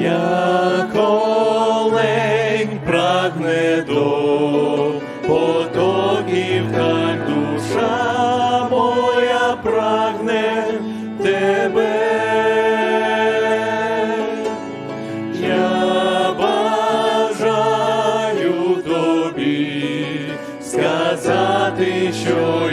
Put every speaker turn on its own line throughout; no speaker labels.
як олень прагне до душа моя прагне тебе. Сказати, що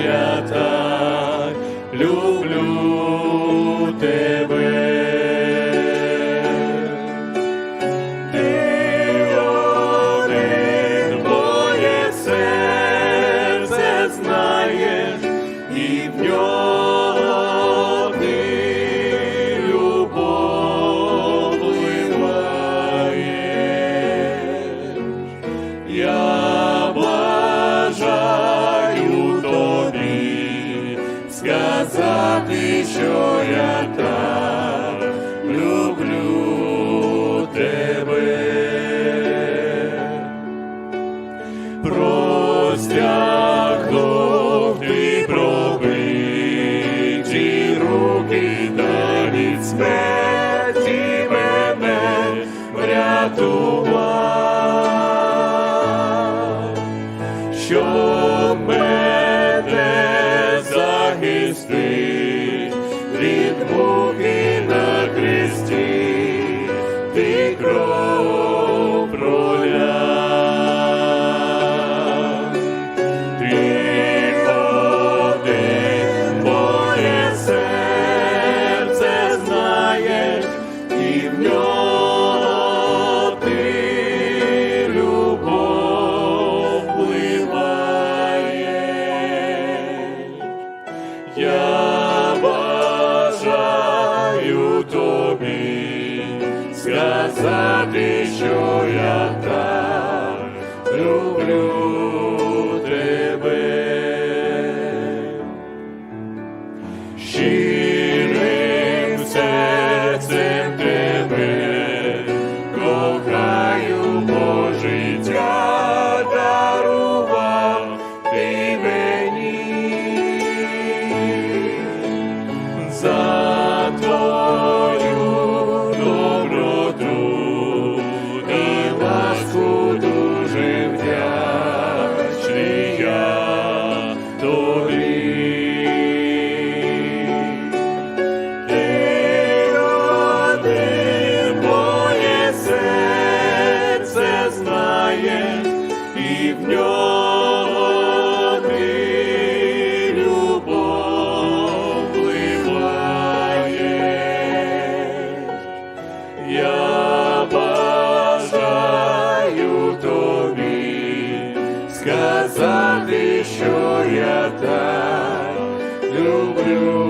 сказати, що я люблю тебе. Простягнув ти руки та від мене врятував, що мене захистить ти сказати, що я так люблю тебе. Щирим сказати, що я так люблю